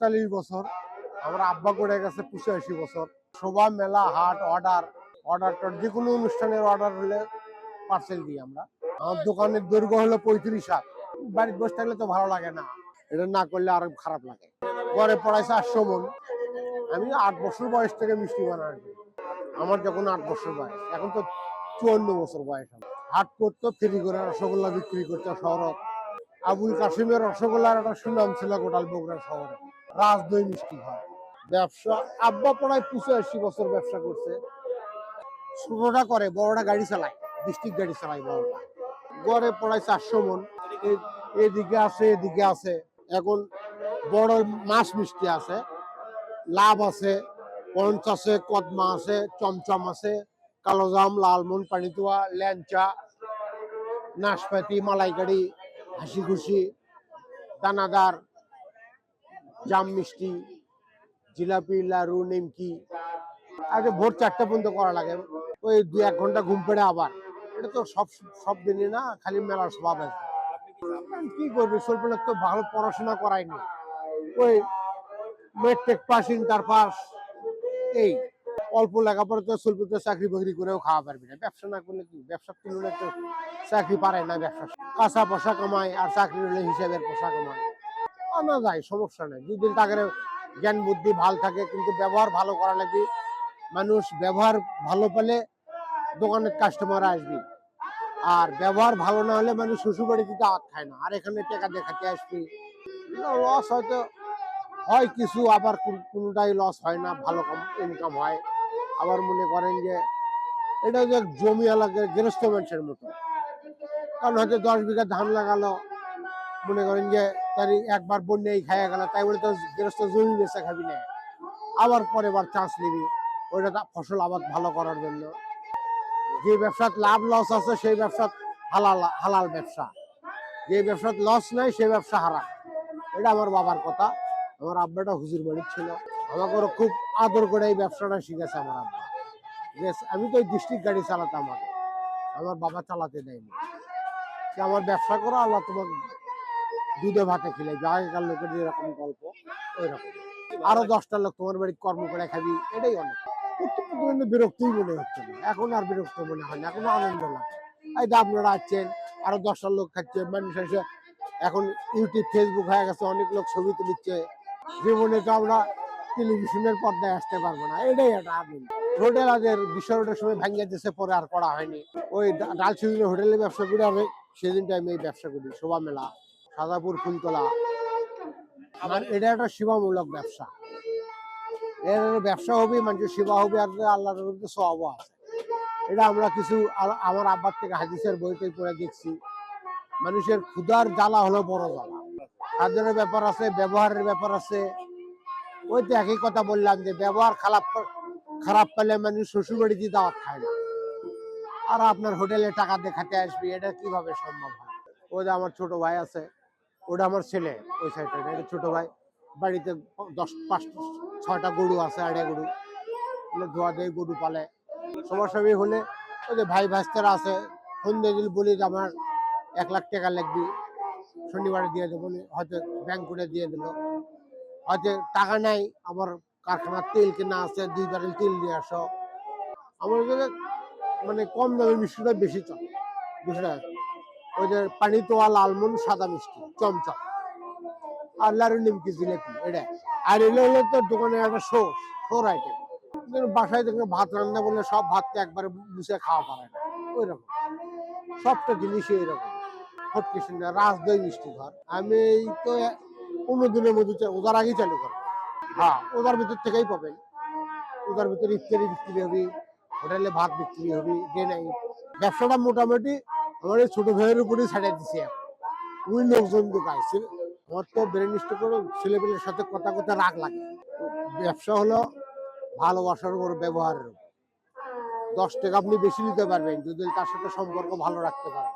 চল্লিশ বছর, আমার আব্বা করে গেছে পঁচাশি বছর। সভা মেলা, হাট, অর্ডার অর্ডার যে কোনো অনুষ্ঠানের অর্ডার হলে পার্সেল দিই আমরা। আমার দোকানের দৈর্ঘ্য হলো পঁয়ত্রিশ হাত। বাড়িতে বসে থাকলে তো ভালো লাগে না। এটা না করলে আরও খারাপ লাগে। পরে পড়াইছে আটশো মন। আমি আট বছর বয়স থেকে মিষ্টি বানানো আমার যখন আট বছর বয়স, এখন তো চুয়ান্ন বছর বয়স আমার। হাট করতো, ফ্রি করে রসগোল্লা বিক্রি করতো শহরত। আবুল কাশিমের রসগোল্লার একটা সুনাম ছিল গোটাল বগুড়া শহরে। রাজদই মিষ্টি হয়। ব্যবসা, আব্বা পড়ায় পঁচাশি বছর ব্যবসা করছে। ছোটটা করে বড়টা গাড়ি চালায়, ডিস্ট্রিক্ট গাড়ি চালায় বড়টা গড়ে পড়ায় চারশো মন। এদিকে আছে এদিকে আছে। এখন বড় মাছ মিষ্টি আছে। লাভ আছে। পঞ্চ আছে কদমা আছে, চমচম আছে। কালোজাম লালমন পানিতুয়া, ল্যাংচা, নাশপাতি, মালাইকারি হাসি খুশি দানাদার। জাম মিষ্টি, জিলাপি লাড়ু নিমকি। আগে ভোর চারটা পর্যন্ত করা লাগে। ওই দু এক ঘণ্টা ঘুম পেড়ে আবার। এটা তো সব সব দিনই না, খালি মেলার স্বভাব আছে। কি করবি? স্বল্প তো ভালো পড়াশোনা করায়নি ওই মেট্রিক পাস, ইন্টার পাস, এই। অল্প লেখাপড়া তো স্বল্প তো চাকরি বাকরি করেও খাওয়া পারবি না। ব্যবসা না করলে কি? ব্যবসা তুললে তো চাকরি পারে না ব্যবসা। কাঁচা পয়সা কামায় আর চাকরি হলে হিসাবের পয়সা কামায়। আনা যায় সমস্যা নেই। দুদিন তাকে জ্ঞান বুদ্ধি ভালো থাকে, কিন্তু ব্যবহার ভালো করা লাগে মানুষ ব্যবহার ভালো পেলে দোকানের কাস্টমার আসবে। আর ব্যবহার ভালো না হলে মানুষ শ্বশুর বাড়িতে দাওয়াত খায় না। আর এখানে টাকা দেখাতে আসবি। লস হয়তো হয় কিছু, আবার কোনোটাই লস হয় না, ভালো ইনকাম হয়। আবার মনে করেন যে এটা যে জমি এলাকার গৃহস্থ মানুষের মতো। কারণ হয়তো দশ বিঘা ধান লাগালো, মনে করেন যে তার একবার বন্যাই খাইয়া গেল, তাই বলে তো গৃহস্থ জমি বেচা খাবি না। আবার পরে বার চান্স নিবি, ওইটা ফসল আবাদ ভালো করার জন্য। যে ব্যবসাত লাভ লস আছে, সেই ব্যবসাত হালাল হালাল ব্যবসা। যে ব্যবসাত লস নাই সেই ব্যবসা হারা এটা আমার বাবার কথা, আমার আব্বাটা হুজুর বাড়ির ছিল। আমাকে ওরা খুব আদর করে এই ব্যবসাটা শিখেছে আমার আব্বা। আমি তো ওই ডিস্ট্রিক্ট গাড়ি চালাতাম আগে। আমার বাবা চালাতে দেয়নি। আমার ব্যবসা করো, আল্লাহ তোমার দুধে ভাতে খেলে আগেকার লোকের যেরকম গল্প ওই রকম আরও দশটা লোক তোমার বাড়ি কর্ম করে খাবি, এটাই অনেক। প্রত্যেক বিরক্তিই মনে হচ্ছে না। এখন আর বিরক্ত মনে হয় না, এখন আনন্দ লাগছে। এই যে আপনারা আসছেন, আরও দশটা লোক খাচ্ছে, মানুষ এসে, এখন ইউটিউব ফেসবুক হয়ে গেছে, অনেক লোক ছবি তুলিচ্ছে। জীবনে তো আমরা টেলিভিশনের পর্দায় আসতে পারব না, এটাই একটা আনন্দ। হোটেল আদের বিশ্ব রোডের সময় ভাঙিয়ে দিয়েছে, পরে আর করা হয়নি। ওই ডাল হোটেলে ব্যবসা করে আমি সেদিনটা আমি এই ব্যবসা করি শোভা মেলা সাদাপুর ফুলতলা। আমার এটা একটা সেবামূলক ব্যবসা। এর ব্যবসা হবে মানুষের সেবা হবে আর আল্লাহর মধ্যে সব আছে। এটা আমরা কিছু আমার আব্বার থেকে হাদিসের বইতে পড়ে দেখছি। মানুষের ক্ষুধার জ্বালা হলো বড় জ্বালা। খাদ্যের ব্যাপার আছে ব্যবহারের ব্যাপার আছে। ওই তো একই কথা বললাম যে ব্যবহার খারাপ খারাপ পেলে মানুষ শ্বশুর বাড়িতে দাওয়াত খায় না। আর আপনার হোটেলে টাকা দেখাতে আসবে এটা কীভাবে সম্ভব হয়? ওই যে আমার ছোট ভাই আছে ওটা আমার ছেলে ওই সাইডে এটা ছোট ভাই। বাড়িতে দশ, পাঁচ, ছয়টা গরু আছে আড়ে গরু। ধোয়া দিয়ে গরু পালে। সমস্যাবি হলে ওই যে ভাই ভাস্তারা আছে, ফোন দিয়ে দিলে বলি যে আমার এক লাখ টাকা লাগবে, শনিবারে দিয়ে দেবো হয়তো ব্যাংক করে দিয়ে দিল। হয়তো টাকা নাই, আমার কারখানার তেল কেনা আছে, দুই ব্যারেল তেল নিয়ে আসো। আমার মানে কম দামে মিষ্টিটা বেশি চলে, বুঝলে? ওই যে পানি তোয়া লালমন সাদা মিষ্টি, চমচম। আর লাড়ু নিমকি জিলেপি, এটা। আর এলে হলো তো দোকানে একটা শো শোর আইটেম বাসায় দেখলে ভাত রান্না বললে সব ভাতকে একবারে মুছে খাওয়া পারে না। ওই রকম সবটা জিনিসই ওই এরকম ফটকিসিন রাজদই মিষ্টি ঘর। আমি এই তো পনেরো দিনের মধ্যে ওদার আগেই চালু করব। হ্যাঁ ওদার ভিতর থেকেই পাবেন। ওদার ভিতরে ইফতারি বিক্রি হবে, হোটেলে ভাত বিক্রি হবে ডে নাইট ব্যবসাটা মোটামুটি আমার এই ছোট ভাইয়ের উপরেই ছাড়িয়ে দিছি ওই লোকজন পাইছে আমার তো ব্রেন স্ট্রোক করে ছেলেপেলের সাথে কথা কথা রাগ লাগে। ব্যবসা হলো ভালোবাসার উপর ব্যবহারের দশ টাকা আপনি বেশি নিতে পারবেন যদি তার সাথে সম্পর্ক ভালো রাখতে পারেন।